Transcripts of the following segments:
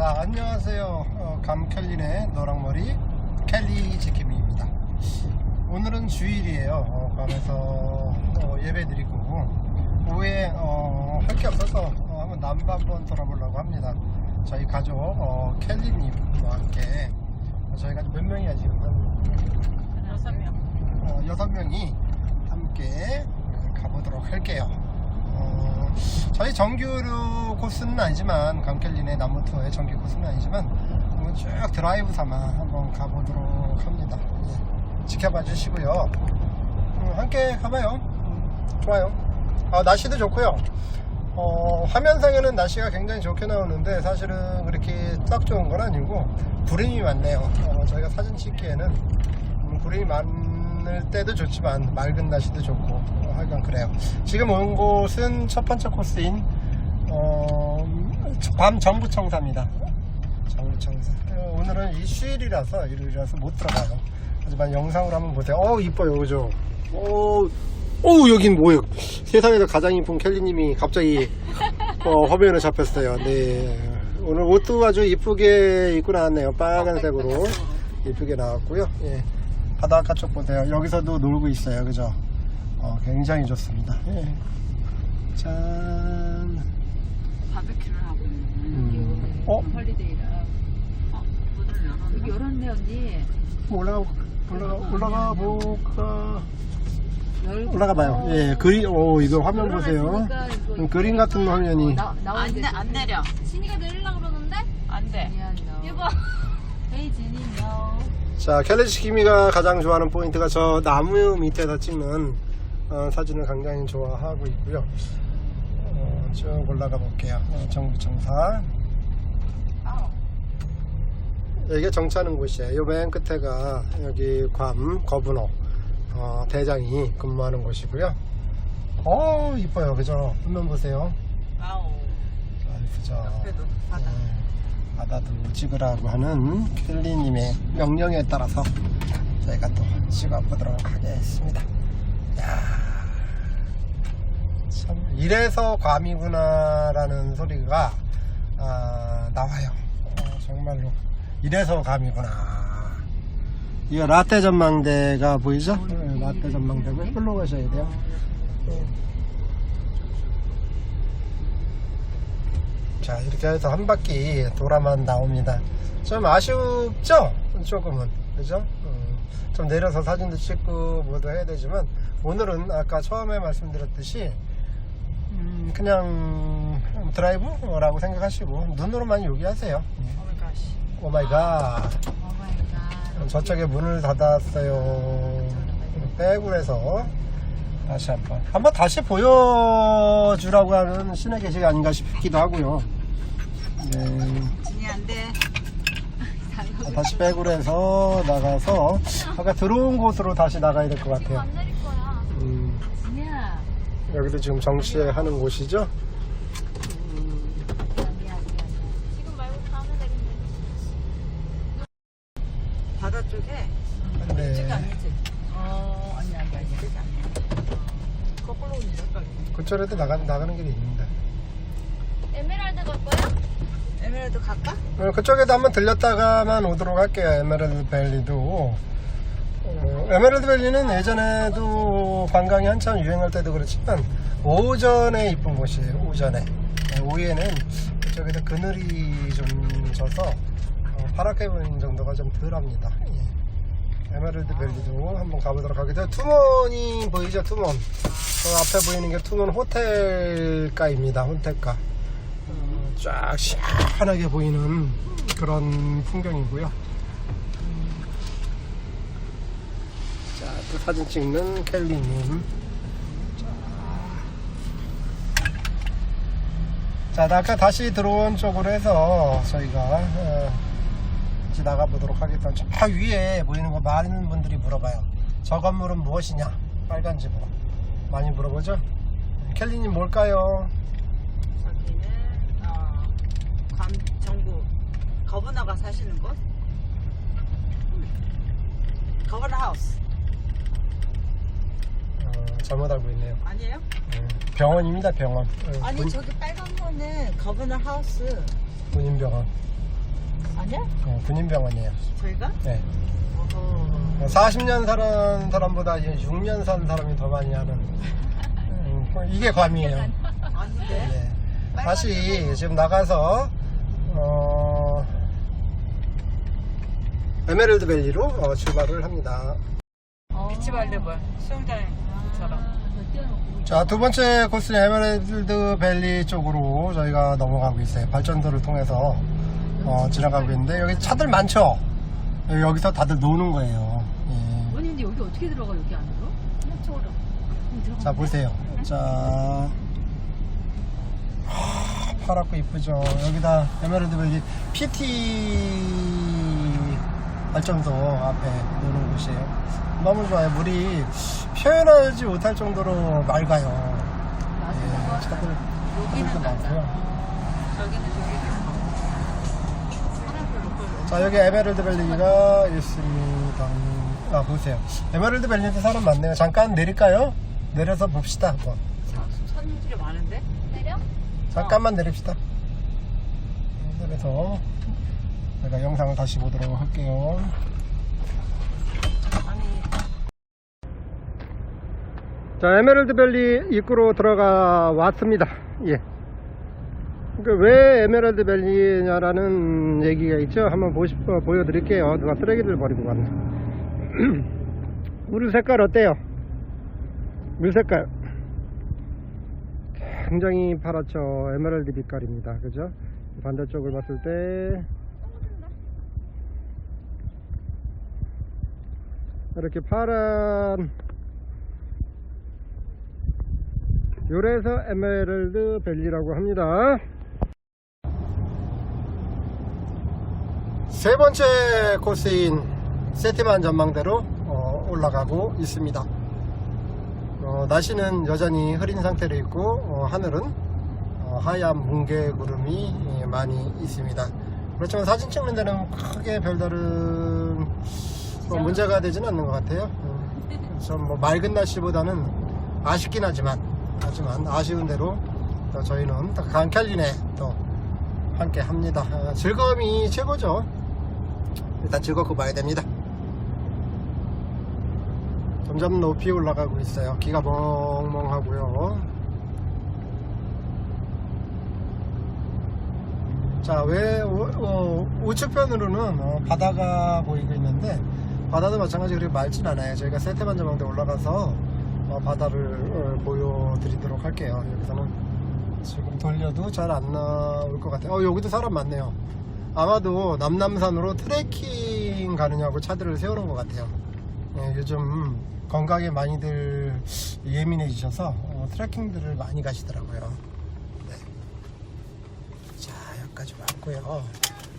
자, 안녕하세요. 어, 감켈린의 노랑머리 켈리 지킴이입니다. 오늘은 주일이에요. 어, 밤에서 어, 예배 드리고 오후에 어, 할 게 없어서 어, 한번 남부 한번 돌아보려고 합니다. 저희 가족 어, 켈리님과 함께 어, 저희가 몇 명이야 지금 한 여섯 명. 어, 여섯 명이 함께 가보도록 할게요. 어, 저희 정규로 코스는 아니지만 강켈린의 나무 투어의 정규 코스는 아니지만 한번 쭉 드라이브 삼아 한번 가보도록 합니다. 예, 지켜봐 주시고요. 음, 함께 가봐요. 음, 좋아요. 아, 날씨도 좋고요. 어, 화면상에는 날씨가 굉장히 좋게 나오는데 사실은 그렇게 딱 좋은 건 아니고 구름이 많네요. 어, 저희가 사진 찍기에는 음, 구름이 많 을 때도 좋지만 맑은 날씨도 좋고 어, 하여간 그래요. 지금 온 곳은 첫 번째 코스인 어, 밤 정부청사입니다. 정부청사. 어, 오늘은 이 휴일이라서 일요일이라서 못 들어가요. 하지만 영상으로 한번 보세요. 어 이뻐요, 그죠? 오, 오 여긴 뭐예요? 세상에서 가장 이쁜 켈리님이 갑자기 어, 화면에 잡혔어요. 네. 오늘 옷도 아주 이쁘게 입고 나왔네요. 빨간색으로 이쁘게 나왔고요. 예. 바닷가 쪽 보세요. 여기서도 놀고 있어요. 그죠? 어, 굉장히 좋습니다. 예. 짠. 바베큐를 하고 있는 음. 어? 어? 홀리데이라. 어, 문을 열었나? 여기 열었네 언니. 뭐 올라가 올라가 올라가 볼까? 열고. 올라가 봐요. 예, 그림 오 이거 화면 보세요. 이거 음, 그림 같은 화면이 나 나오는 안, 내, 안 내려. 진이가 내리려고 그러는데? 안 돼. 미안 너. 이거 헤이 지니 너. 자, 캘리지키미가 가장 좋아하는 포인트가 저 나무 밑에서 찍는 어, 사진을 굉장히 좋아하고 있고요. 어, 쭉 올라가 볼게요. 어, 정부청사. 이게 정차하는 곳이에요. 요 맨 끝에가 여기 괌 거분호 어, 대장이 근무하는 곳이고요. 어 이뻐요, 그죠? 화면 보세요. 아우. 아, 이쁘죠. 옆에도 바다. 네, 바다도 찍으라고 하는 켈리님의 명령에 따라서 저희가 또 찍어보도록 하겠습니다. 야, 참 이래서 괌이구나라는 소리가 아, 나와요. 어, 정말로 이래서 괌이구나. 이거 라떼 전망대가 보이죠? 네, 라떼 전망대고 이걸로 가셔야 돼요. 네. 자 이렇게 해서 한 바퀴 돌아만 나옵니다. 좀 아쉽죠? 조금은. 그죠? 음, 좀 내려서 사진도 찍고 뭐도 해야 되지만 오늘은 아까 처음에 말씀드렸듯이 음, 그냥 드라이브라고 생각하시고 눈으로만 요기하세요. 오마이갓. 오마이갓. 오마이갓. 저쪽에 문을 닫았어요. 빼고해서 다시 한번 한번 다시 보여주라고 하는 신의 계시가 아닌가 싶기도 하고요 네. 진이 안 돼. 다시 백으로 해서 나가서 아까 들어온 곳으로 다시 나가야 될 것 같아요. 안. 음, 진이야. 여기도 지금 정시하는 곳이죠. 미안. 지금 말고 다음에 내리면 바다 쪽에. 네. 이쪽이 아니지. 어, 아니, 아니, 아니. 이쪽이 아니야. 어, 거꾸로 오는데, 헷갈려. 그쪽에도 나가, 나가는 길이 있는데. 에메랄드 갈 거야? 에메랄드 갈까? 어, 그쪽에도 한번 들렸다가만 오도록 할게요. 에메랄드 밸리도. 어, 에메랄드 밸리는 예전에도 관광이 한참 유행할 때도 그렇지만 오전에 이쁜 곳이에요. 오전에. 네, 오후에는 그쪽에서 그늘이 좀 져서 어, 파랗게 보이는 정도가 좀 덜합니다. 예. 에메랄드 밸리도 한번 가보도록 하겠습니다. 투몬이 보이죠? 투몬. 저 앞에 보이는 게 투몬 호텔가입니다. 호텔가. 어, 쫙 시원하게 보이는 그런 풍경이고요. 음. 자, 또 사진 찍는 켈리님. 자, 자, 아까 다시 들어온 쪽으로 해서 저희가 어, 이제 나가보도록 하겠습니다. 저 위에 보이는 거 많은 분들이 물어봐요. 저 건물은 무엇이냐? 빨간 집으로. 많이 물어보죠? 켈리님 뭘까요? 저기는, 어, 괌 정부. 거버너가 사시는 곳? 거버너 하우스. 어, 잘못 알고 있네요. 아니에요? 음, 병원입니다, 병원. 음, 아니, 군, 저기 빨간 거는 거버너 하우스. 군인병원. 아니야? 어, 군인병원이에요. 저희가? 네. 어허. 40년 사는 사람보다 이제 6년 사는 사람이 더 많이 하는 음, 이게 괌이에요. 아닌데? 네. 다시 지금 나가서 어, 에메랄드 밸리로 어, 출발을 합니다. 비치 발레볼 수영장처럼. 자, 두 번째 코스는 에메랄드 밸리 쪽으로 저희가 넘어가고 있어요. 발전소를 통해서 어, 지나가고 있는데 여기 차들 많죠? 여기- 여기서 다들 노는 거예요. 예. 아니 근데 여기 어떻게 들어가 여기 안으로? 이쪽으로. 자 보세요 자 하, 파랗고 이쁘죠 여기다 에메랄드 밸리 PT 발전소 앞에 노는 곳이에요 너무 좋아요 물이 표현하지 못할 정도로 맑아요 예, 차들 차들도 많고요 저기는 저기. 자 여기 에메랄드 밸리가 있습니다 아 보세요 에메랄드 밸리도 사람 많네요 잠깐 내릴까요? 내려서 봅시다 한번 손님들이 많은데? 내려? 잠깐만 내립시다. 내려서 제가 영상을 다시 보도록 할게요. 아니, 자, 에메랄드 밸리 입구로 들어가 왔습니다. 예. 그왜 에메랄드 밸리냐라는 얘기가 있죠. 한번 보시, 어, 보여드릴게요. 누가 쓰레기를 버리고 갔네. 물 색깔 어때요? 물 색깔. 굉장히 파랗죠. 에메랄드 빛깔입니다. 그죠? 반대쪽을 봤을 때. 이렇게 파란 요래서 에메랄드 밸리라고 합니다. 세 번째 코스인 세티만 전망대로 어, 올라가고 있습니다. 어, 날씨는 여전히 흐린 상태로 있고 어, 하늘은 어, 하얀 뭉게 구름이 예, 많이 있습니다. 그렇지만 사진 찍는 데는 크게 별다른 뭐 문제가 되지는 않는 것 같아요. 좀뭐 맑은 날씨보다는 아쉽긴 하지만 하지만 아쉬운 대로 또 저희는 또 강캘린에 또 함께 합니다. 어, 즐거움이 최고죠. 일단 즐겁고 봐야 됩니다. 점점 높이 올라가고 있어요. 기가 멍멍하고요. 자, 왜 우- 어, 우측편으로는 어, 바다가 보이고 있는데 바다도 마찬가지로 그렇게 맑진 않아요. 저희가 세테만 전망대 올라가서 어, 바다를 어, 보여드리도록 할게요. 여기서는 지금 돌려도 잘 안 나올 것 같아요. 어, 여기도 사람 많네요. 아마도 남남산으로 트레킹 가느냐고 차들을 세우는 것 같아요. 예, 요즘 건강에 많이들 예민해지셔서 어, 트레킹들을 많이 가시더라고요. 네. 자, 여기까지 왔고요.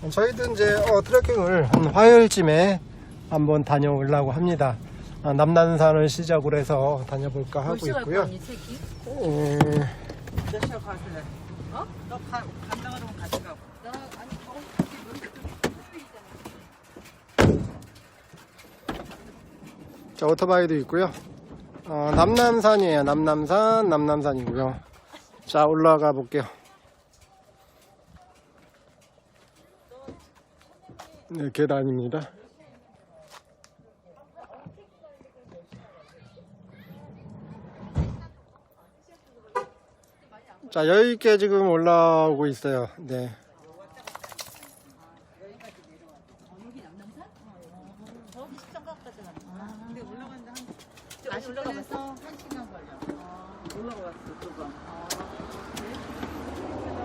저희도 이제 어, 트레킹을 한 화요일쯤에 한번 다녀오려고 합니다. 아, 남남산을 시작으로 해서 다녀볼까 하고 있고요. 예, 몇 시간 가실래? 어? 너 가, 간다 그러면 같이 가고. 나 아니 저 자, 오토바이도 있고요. 어, 남남산이에요. 남남산, 남남산이고요. 자, 올라가 볼게요. 네, 계단입니다. 자, 여유있게 지금 올라오고 있어요. 네. 근데 올라가는데 한, 다시 올라가봤어? 한 시간 걸려. 올라가 봤어, 두 번. 그래서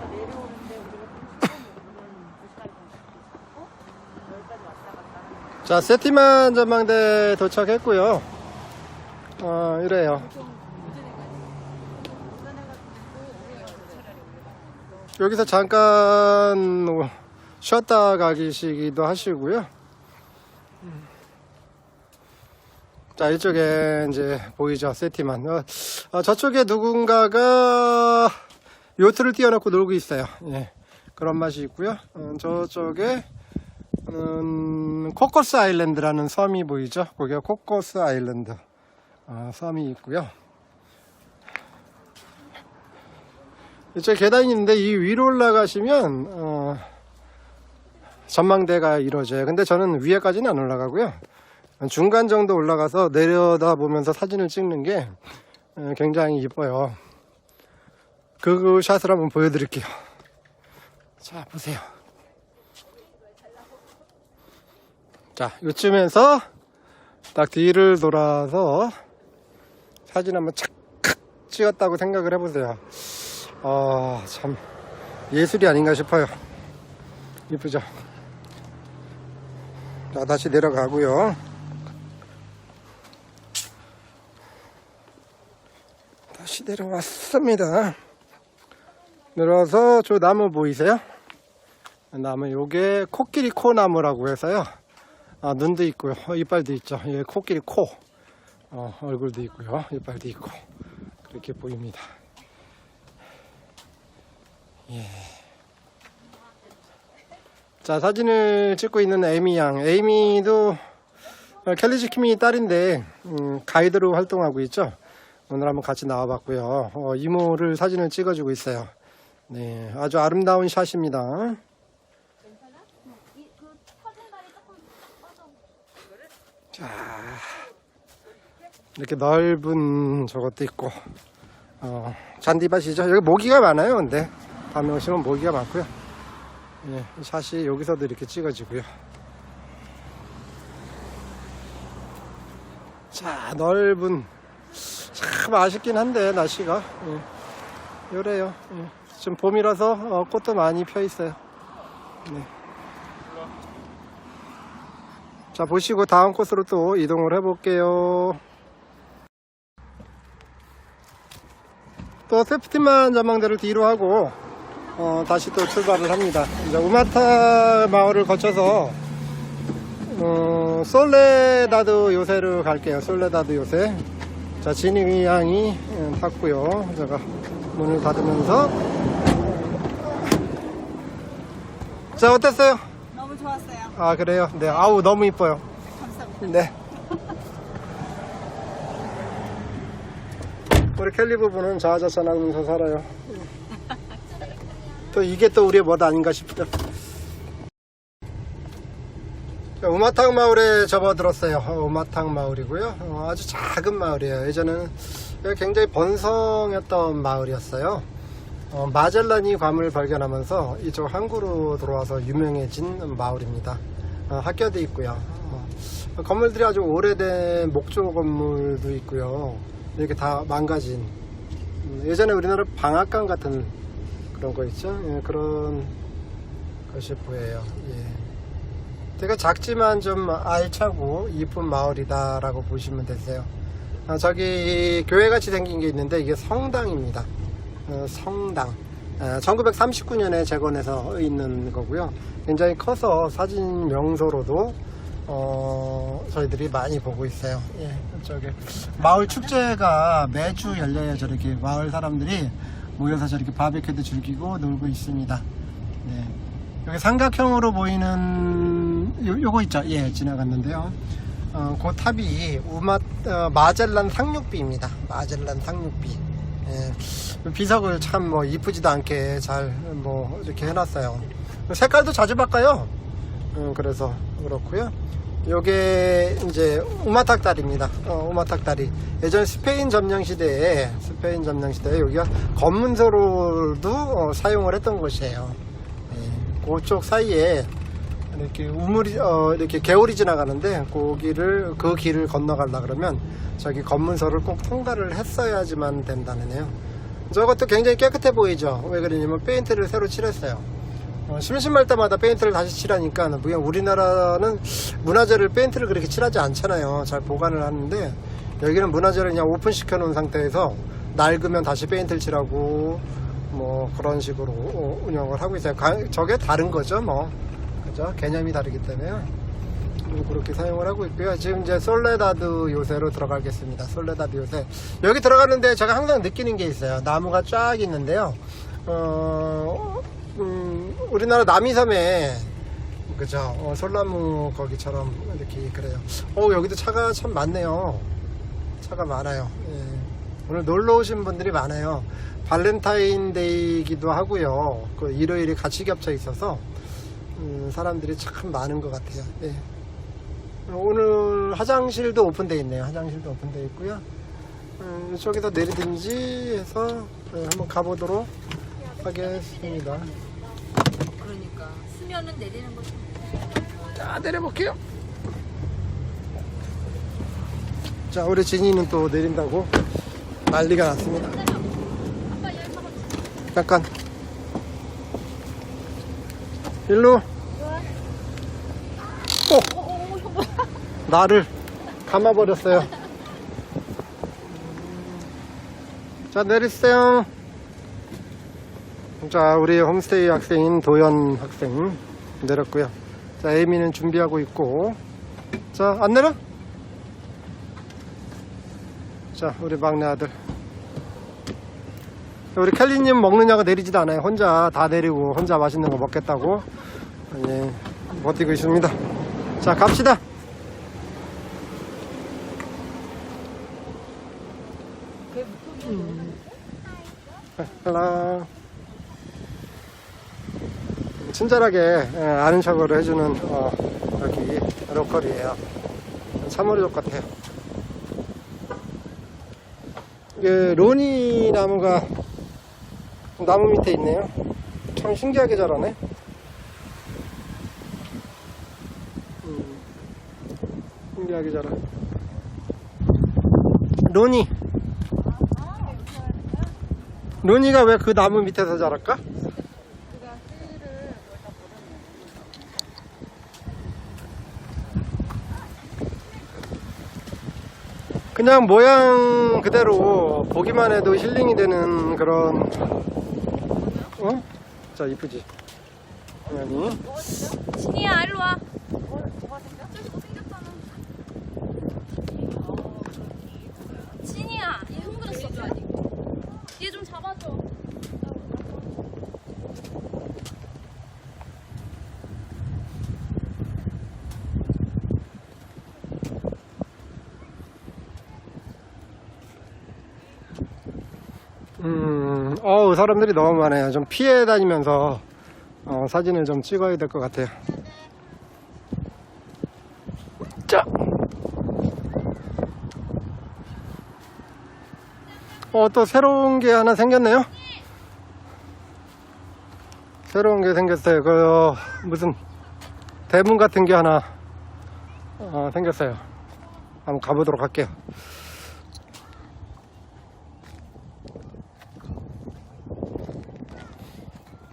내려오는데 우리가 두 시간 정도 여기까지 왔다 갔다 하는 자, 세티만 전망대 도착했고요. 어, 이래요. 여기서 잠깐 쉬었다 가기시기도 하시고요. 자, 이쪽에 이제 보이죠? 세티만. 어, 어, 저쪽에 누군가가 요트를 띄워놓고 놀고 있어요. 예. 그런 맛이 있고요. 어, 저쪽에 음, 코코스 아일랜드라는 섬이 보이죠? 거기가 코코스 아일랜드 아, 섬이 있고요. 이쪽에 계단이 있는데 이 위로 올라가시면 어, 전망대가 이루어져요. 근데 저는 위에까지는 안 올라가고요. 중간 정도 올라가서 내려다 보면서 사진을 찍는 게 어, 굉장히 이뻐요. 그 샷을 한번 보여드릴게요. 자, 보세요. 자, 요쯤에서 딱 뒤를 돌아서 사진 한번 착 찍었다고 생각을 해보세요. 아, 참 예술이 아닌가 싶어요. 이쁘죠? 자, 다시 내려가고요. 다시 내려왔습니다. 내려와서 저 나무 보이세요? 나무 요게 코끼리 코나무라고 해서요. 아, 눈도 있고요. 어, 이빨도 있죠. 예, 코끼리 코. 어, 얼굴도 있고요. 이빨도 있고. 그렇게 보입니다. 예. 자, 사진을 찍고 있는 에이미 양. 에이미도 어, 켈리 지킴이 딸인데, 음, 가이드로 활동하고 있죠. 오늘 한번 같이 나와봤고요. 어, 이모를 사진을 찍어주고 있어요. 네, 아주 아름다운 샷입니다. 이, 그 사진다리 조금 빠져. 자, 이렇게 넓은 저것도 있고, 어, 잔디밭이죠. 여기 모기가 많아요, 근데. 밤에 오시면 모기가 많고요. 예, 샷이 여기서도 이렇게 찍어지고요. 자, 넓은, 참 아쉽긴 한데, 날씨가. 예, 요래요. 예. 지금 봄이라서 어, 꽃도 많이 펴 있어요. 네. 자 보시고 다음 코스로 또 이동을 해 볼게요. 또 세프티만 전망대를 뒤로 하고 어, 다시 또 출발을 합니다. 이제 우마타 마을을 거쳐서 어, 솔레다드 요새로 갈게요. 솔레다드 요새. 자 진이 양이 음, 탔고요. 제가 문을 닫으면서. 자 어땠어요? 아 그래요? 네 아우 너무 이뻐요 감사합니다. 네. 우리 켈리 부부는 자아자찬 하면서 살아요. 또 이게 또 우리의 멋 아닌가 싶죠. 자, 우마탕 마을에 접어들었어요. 어, 우마탕 마을이고요. 어, 아주 작은 마을이에요. 예전에는 굉장히 번성했던 마을이었어요. 어, 마젤란이 괌을 발견하면서 이쪽 항구로 들어와서 유명해진 마을입니다. 어, 학교도 있고요. 어, 건물들이 아주 오래된 목조 건물도 있고요. 이렇게 다 망가진 음, 예전에 우리나라 방앗간 같은 그런 거 있죠. 예, 그런 것이 보여요. 예. 되게 작지만 좀 알차고 이쁜 마을이다라고 보시면 되세요. 아, 저기 교회 같이 생긴 게 있는데 이게 성당입니다. 어, 성당. 1939년에 재건해서 있는 거고요. 굉장히 커서 사진 명소로도 어, 저희들이 많이 보고 있어요. 예, 저기 마을 축제가 매주 열려요. 저렇게 마을 사람들이 모여서 저렇게 바베큐도 즐기고 놀고 있습니다. 네. 여기 삼각형으로 보이는 요, 요거 있죠. 예, 지나갔는데요. 어, 그 탑이 우마 어, 마젤란 상륙비입니다. 마젤란 상륙비. 예, 비석을 참 뭐 이쁘지도 않게 잘 뭐 이렇게 해놨어요. 색깔도 자주 바꿔요. 음, 그래서 그렇고요. 요게 이제 우마탁 다리입니다. 어, 우마탁 다리. 예전 스페인 점령 시대에 스페인 점령 시대에 여기가 검문소로도 어, 사용을 했던 곳이에요. 예, 그쪽 사이에 이렇게 우물이 어, 이렇게 개울이 지나가는데 거기를 그 길을 건너가려 그러면 저기 검문소를 꼭 통과를 했어야지만 된다는 애요. 저것도 굉장히 깨끗해 보이죠. 왜 그러냐면 페인트를 새로 칠했어요. 어, 심심할 때마다 페인트를 다시 칠하니까 그냥 우리나라는 문화재를 페인트를 그렇게 칠하지 않잖아요. 잘 보관을 하는데 여기는 문화재를 그냥 오픈시켜 놓은 상태에서 낡으면 다시 페인트를 칠하고 뭐 그런 식으로 어, 운영을 하고 있어요. 가- 저게 다른 거죠, 뭐. 그죠? 개념이 다르기 때문에 음, 그렇게 사용을 하고 있고요. 지금 이제 솔레다드 요새로 들어가겠습니다. 솔레다드 요새. 여기 들어가는데 제가 항상 느끼는 게 있어요. 나무가 쫙 있는데요. 어, 음, 우리나라 남이섬에 그죠? 어, 솔나무 거기처럼 이렇게 그래요. 어, 여기도 차가 참 많네요. 차가 많아요. 예. 오늘 놀러 오신 분들이 많아요. 발렌타인데이기도 하고요. 그 일요일이 같이 겹쳐 있어서 음, 사람들이 참 많은 것 같아요. 예. 오늘 화장실도 오픈되어 있네요. 화장실도 오픈되어 있고요. 음, 이쪽에서 내리든지 해서 예, 한번 가보도록 하겠습니다. 그러니까 수면은 내리는 거. 자, 내려볼게요. 자, 우리 진이는 또 내린다고 난리가 났습니다. 잠깐. 일로. 어! 나를 감아버렸어요. 자, 내리세요. 자, 우리 홈스테이 학생인 도현 학생 내렸고요. 자, 에이미는 준비하고 있고. 자, 안 내려? 자, 우리 막내 아들. 우리 켈리님 먹느냐고 내리지도 않아요. 혼자 다 내리고 혼자 맛있는 거 먹겠다고. 예, 버티고 있습니다. 자, 갑시다. 헬라. 친절하게 예, 아는 척을 해주는 어, 여기 로컬이에요. 사무리족 같아요. 이게 로니 나무가 나무 밑에 있네요. 참 신기하게 자라네. 음, 신기하게 자라. 로니. 로니가 왜 그 나무 밑에서 자랄까? 그냥 모양 그대로 보기만 해도 힐링이 되는 그런 어? 자 이쁘지 모양이 진이야 일로 와. 진이야 얘 흥분했어. 얘 좀 잡아줘. 음, 어우 사람들이 너무 많아요. 좀 피해 다니면서 어, 사진을 좀 찍어야 될 것 같아요. 자. 어, 또 새로운 게 하나 생겼네요. 새로운 게 생겼어요. 그 무슨 대문 같은 게 하나 어, 생겼어요. 한번 가보도록 할게요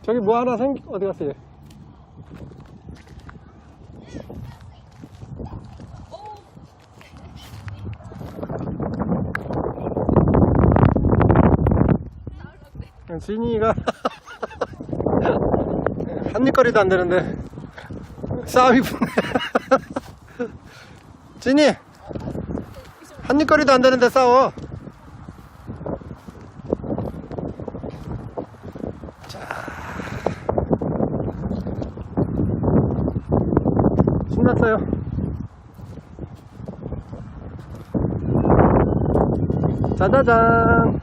저기 뭐 하나 생 어디 갔어요? 진이가 한입거리도 안 되는데 싸움이 붙네 진이 한입거리도 안 되는데 싸워 신났어요. 짜자잔.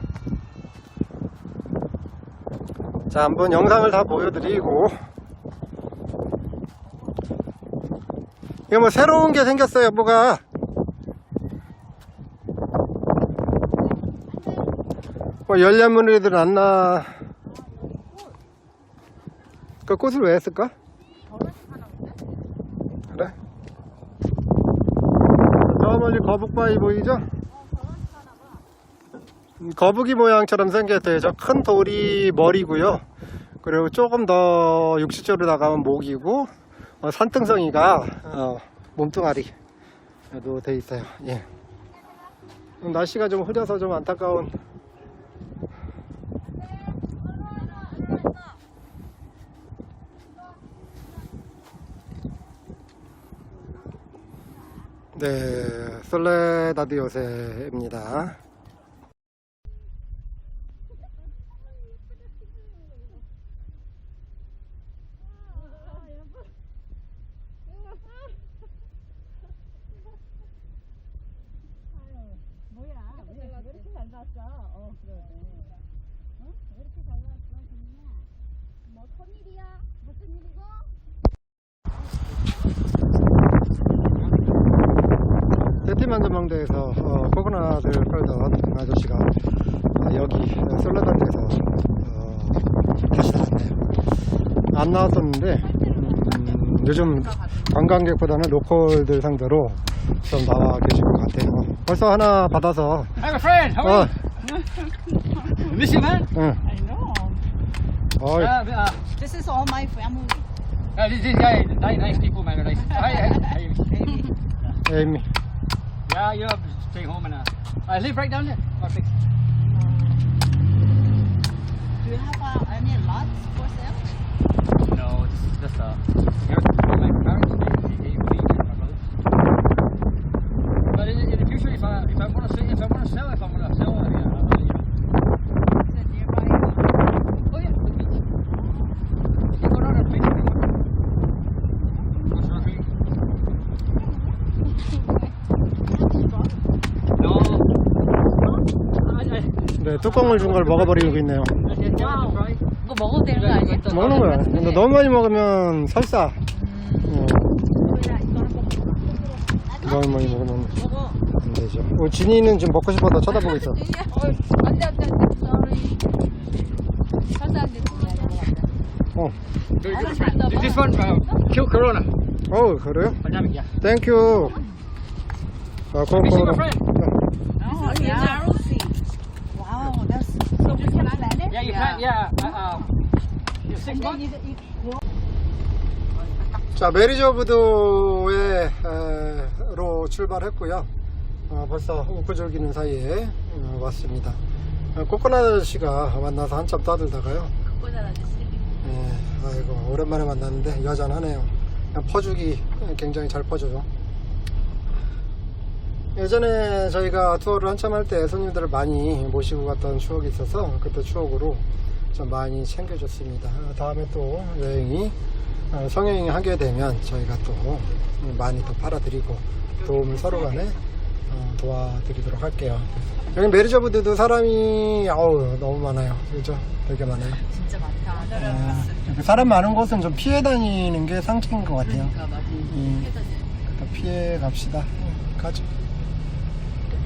자, 한번 영상을 다 보여드리고. 이거 뭐 새로운 게 생겼어요, 뭐가. 뭐 열려문이들 안 나. 그 꽃을 왜 했을까? 그래? 저 멀리 거북바위 보이죠? 이 거북이 모양처럼 생겼어요. 저 큰 돌이 머리고요. 그리고 조금 더 육지적으로 나가면 목이고 어, 산등성이가 어, 몸뚱아리로 돼 있어요. 예. 날씨가 좀 흐려서 좀 안타까운 네, 솔레다드 요새입니다. 뭐야? 왜 이렇게 잘 나왔어? 어, 그러네. 응? 왜 이렇게 잘 나왔어, 진이야? 뭐 큰일이야? 무슨 일이고? 세티만 전망대에서 어, 코코넛을 끌던 아저씨가 어, 여기 솔라단에서 어, 다시 나왔네요. 안 나왔었는데 음, 요즘 관광객보다는 로컬들 상대로 좀 나와 계신 것 같아요. 벌써 하나 받아서 I'm a friend. How 어, are you? You miss you, man? 응. I know. 어이, Uh, uh, This is all my family. uh, this, this guy, nice, nice people, man. Nice. Hi, hi, hi. 에이미. Yeah, you have to stay home and uh, I live right down there. Oh, thanks. Do you have uh, any lots for sale? No, this is just uh, from my parents. They, they gave me my brothers. But in, in the future, if I if I want to sell, if I want to sell, if I want to sell, uh, yeah, I'll let you know. Is it nearby? uh, Oh yeah, the beach. You go down to the beach. Go snorkeling. No. 네, 뚜껑을 준 걸 먹어버리고 있네요. I 이거 먹어도 되는 거 아니야? 먹는 거야. 근데 너무 많이 먹으면 설사. 어, 너무 많이 먹으면 안 되죠. 어, 진이는 지금 먹고 싶어서 쳐다보고 있어. 안돼 안 돼 안돼. sorry. 절대 안 돼. 어, Very good friend. This one uh, kill corona 어 그래요? pandemic. Yeah. 땡큐. 아, Missing a 고마워. friend. Oh, yeah. Wow, that's so we can plan it. Yeah, you can. Yeah. Uh, months. 자, 메리저부도에 로 출발했고요. 어, 벌써 웃고 즐기는 사이에 어, 왔습니다. 어, 코코넛 아저씨가 만나서 한참 떠들다가요. 그거잖아 아저씨. 예, 아이고 오랜만에 만났는데 여전하네요. 퍼주기 굉장히 잘 퍼줘요. 예전에 저희가 투어를 한참 할 때 손님들을 많이 모시고 갔던 추억이 있어서 그때 추억으로 좀 많이 챙겨줬습니다. 어, 다음에 또 여행이 어, 성행이 하게 되면 저희가 또 많이 또 팔아드리고 도움을 서로 간에 어, 도와드리도록 할게요. 여기 메리저부드도 사람이 어우 너무 많아요. 그죠? 되게 많아요. 진짜 많다. 네. 사람 많은 곳은 좀 피해 다니는 게 상책인 것 같아요. 그러니까 맞아. 음, 피해 갑시다. 가죠.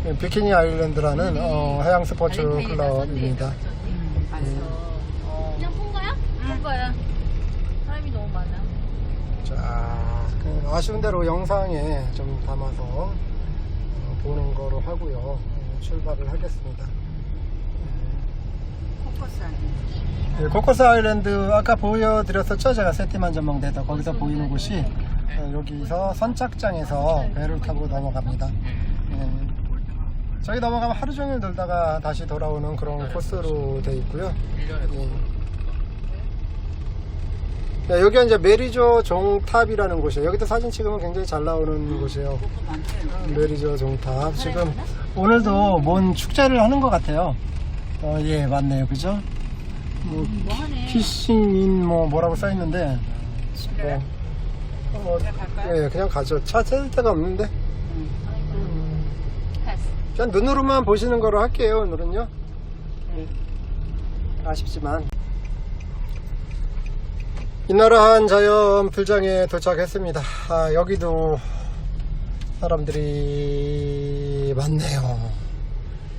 네, 비키니 아일랜드라는 어, 해양 스포츠 클럽입니다. 음, 거야? 사람이 너무 많아. 자, 그 아쉬운 대로 영상에 좀 담아서 어, 보는 거로 하고요. 어, 출발을 하겠습니다. Focus on 네, 코코스 아일랜드 아까 보여드렸었죠? 제가 세티만 전망대에서 거기서 보이는 곳이 어, 여기서 선착장에서 배를 타고 넘어갑니다. 예. 저기 넘어가면 하루 종일 놀다가 다시 돌아오는 그런 코스로 돼 있고요. 예. 네, 여기가 이제 메리조 종탑이라는 곳이에요. 여기도 사진 찍으면 굉장히 잘 나오는 곳이에요. 메리조 종탑. 지금 오늘도 뭔 축제를 하는 것 같아요. 어, 예, 맞네요. 그죠? 뭐, 피싱인 뭐 뭐라고 써 있는데 뭐 어, 예, 그냥 가죠. 차 세울 데가 없는데 음. 그냥 눈으로만 보시는 거로 할게요. 오늘은요. 예. 아쉽지만 이나라한 자연 풀장에 도착했습니다. 아, 여기도 사람들이 많네요.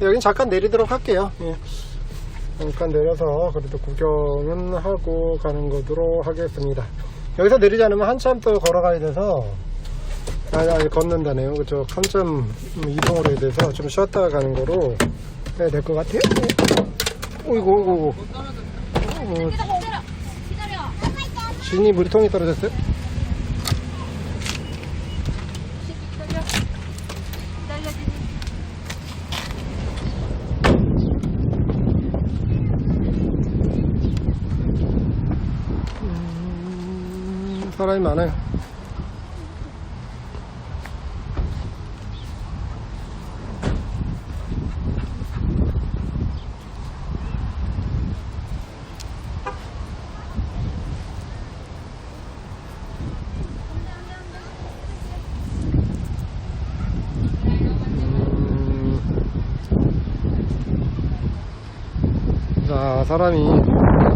여긴 잠깐 내리도록 할게요. 예. 잠깐 내려서 그래도 구경은 하고 가는 거로 하겠습니다. 여기서 내리지 않으면 한참 또 걸어가야 돼서 아니, 아니 걷는다네요. 그죠? 한참 이동을 해야 돼서 좀 쉬었다가 가는 거로 해야 될 것 같아요. 오이고, 오이고, 오이고. 진이 물통이 떨어졌어요? 음, 사람이 많아요. 음, 자, 사람이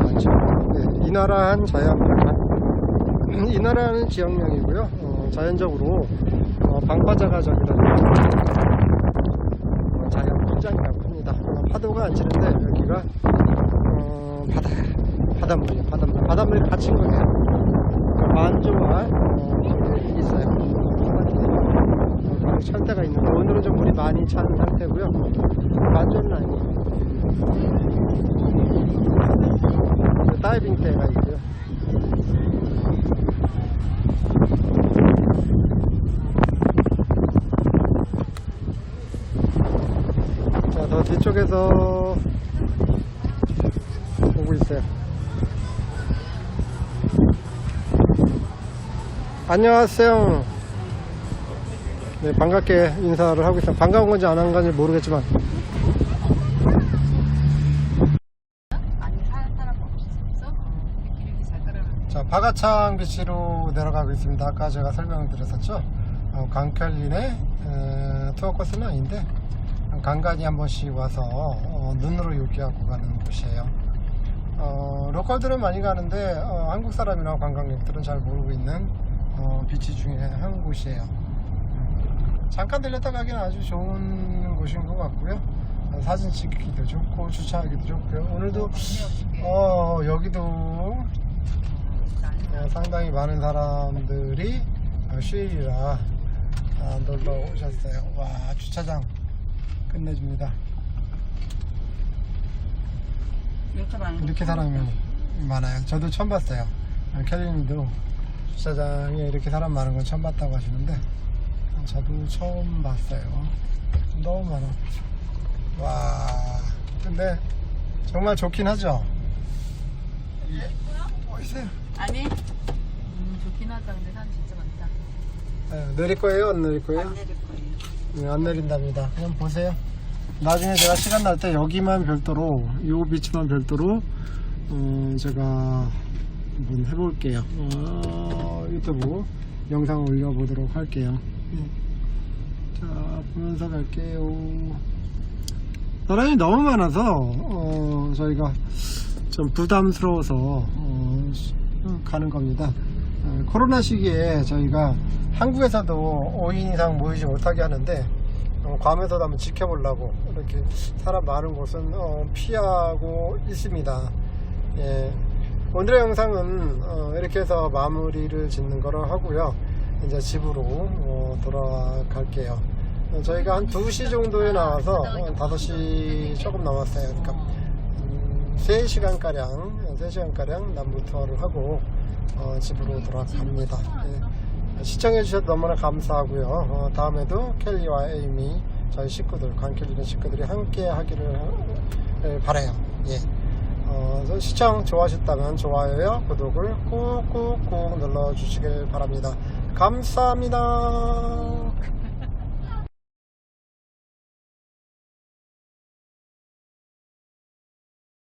많죠. 네, 이나라한 자연물관. 이나라는 지역명이고요. 어, 자연적으로 어, 방파제가 저기다 포장이라고 합니다. 어, 파도가 안 치는데 여기가 어, 바다, 바닷물이에요. 바닷물. 바닷물이 갇힌 거예요. 만조와 어, 바람이 있어요. 바람이 찰 때가 있는데 오늘은 좀 물이 많이 찬 상태고요. 만조는 아니에요. 다이빙 때가 있고요. 자, 더 뒤쪽에서 보고 있어요. 안녕하세요. 네, 반갑게 인사를 하고 있어요. 반가운 건지 안 한 건지 모르겠지만. 자, 바가창 비치로 내려가고 있습니다. 아까 제가 설명을 드렸었죠. 어, 강켈린의 에, 투어 코스는 아닌데 간간히 한 번씩 와서 어, 눈으로 요기하고 가는 곳이에요. 어, 로컬들은 많이 가는데 어, 한국 사람이나 관광객들은 잘 모르고 있는 어, 비치 중에 한 곳이에요. 잠깐 들렸다 가기는 아주 좋은 곳인 것 같고요. 어, 사진 찍기도 좋고 주차하기도 좋고요. 오늘도 어, 여기도 어, 상당히 많은 사람들이 어, 휴일이라 아, 놀러 오셨어요. 와 주차장 끝내줍니다. 이렇게 사람이 많아요. 저도 처음 봤어요. 아, 캘리님도 주차장에 이렇게 사람 많은 건 처음 봤다고 하시는데 저도 처음 봤어요. 너무 많아. 와 근데 정말 좋긴 하죠. 어디세요? 아니. 음 좋긴 하다. 근데 사람 진짜 많다. 네, 내릴 거예요? 안 내릴 거예요? 안 내릴 거예요. 네, 안 내린답니다. 그냥 보세요. 나중에 제가 시간 날 때 여기만 별도로, 요 비치만 별도로, 어, 제가 한번 해볼게요. 어, 유튜브 영상 올려보도록 할게요. 네. 자, 보면서 갈게요. 사람이 너무 많아서, 어, 저희가 좀 부담스러워서, 어, 가는 겁니다. 어, 코로나 시기에 저희가 한국에서도 5인 이상 모이지 못하게 하는데 어, 괌에서도 한번 지켜보려고 이렇게 사람 많은 곳은 어, 피하고 있습니다. 예. 오늘의 영상은 어, 이렇게 해서 마무리를 짓는 거로 하고요. 이제 집으로 어, 돌아갈게요. 어, 저희가 한 2시 정도에 나와서 어, 5시 조금 넘었어요. 그러니까 음, 3시간가량, 3시간가량 남부 투어를 하고 어, 집으로 돌아갑니다. 예. 시청해주셔서 너무나 감사하고요. 어, 다음에도 켈리와 에이미, 저희 식구들, 관켈리는 식구들이 함께 하기를 에, 바라요. 예. 어, 저 시청 좋아하셨다면 좋아요와 구독을 꾹꾹꾹 눌러주시길 바랍니다. 감사합니다.